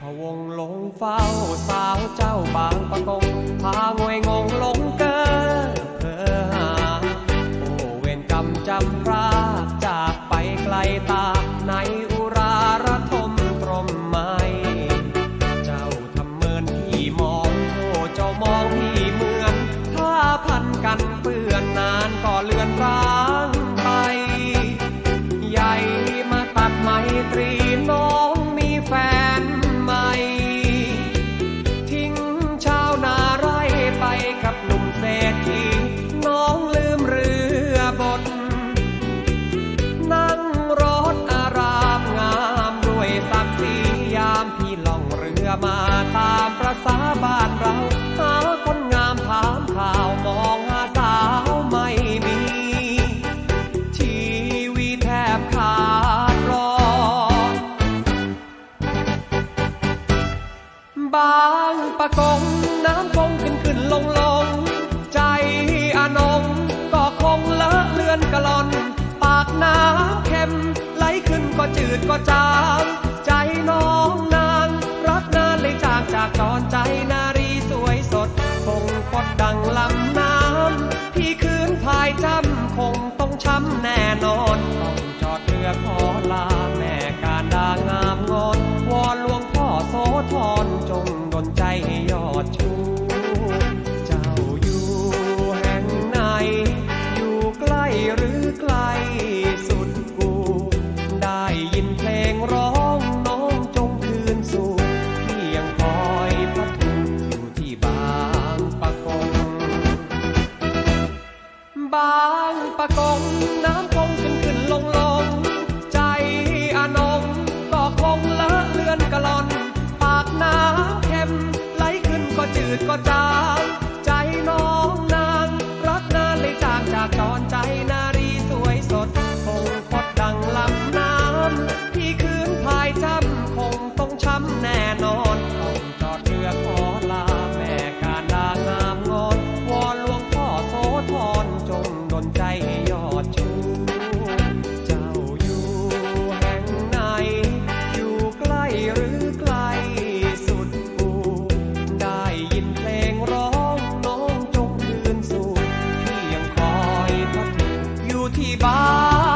พะวงหลงเฝ้าสาวเจ้าบางประกงพางวยงงลงเกอเพอหาโอ้เวรกรรมจำพรากจากไปไกลตาในอุราระทมตรมไม้เจ้าทำเมินพี่มองโอ้เจ้ามองพี่เหมือน ถ้าพันกันเปื้อนนานก็เลือนรา มาตามประสาบ้านเรา หาคนงามถามข่าวมองหาสาวไม่มี ชีวิตแทบขาดรอดบางประกงน้ำคงขึ้นขึ้นลงลง ใจอนงก็คงเลอะเลือนกะลอน ปากน้ำเค็มไหลขึ้นก็จืดก็จางใจน้องน จางจากจรใจนารีสวยสด คงกดดังลำน้ำพี่คืนพายจำคงต้องช้ำแน่นอน ต้องจอดเรือขอลาแม่การดางา บางปะกงน้ำคงขึ้นขึ้นลงลง ใจอนองก็คงละเลือนกะลอน ปากน้ำเข็มไหลขึ้นก็จืดก็จางใจน้อง ที่บ้าน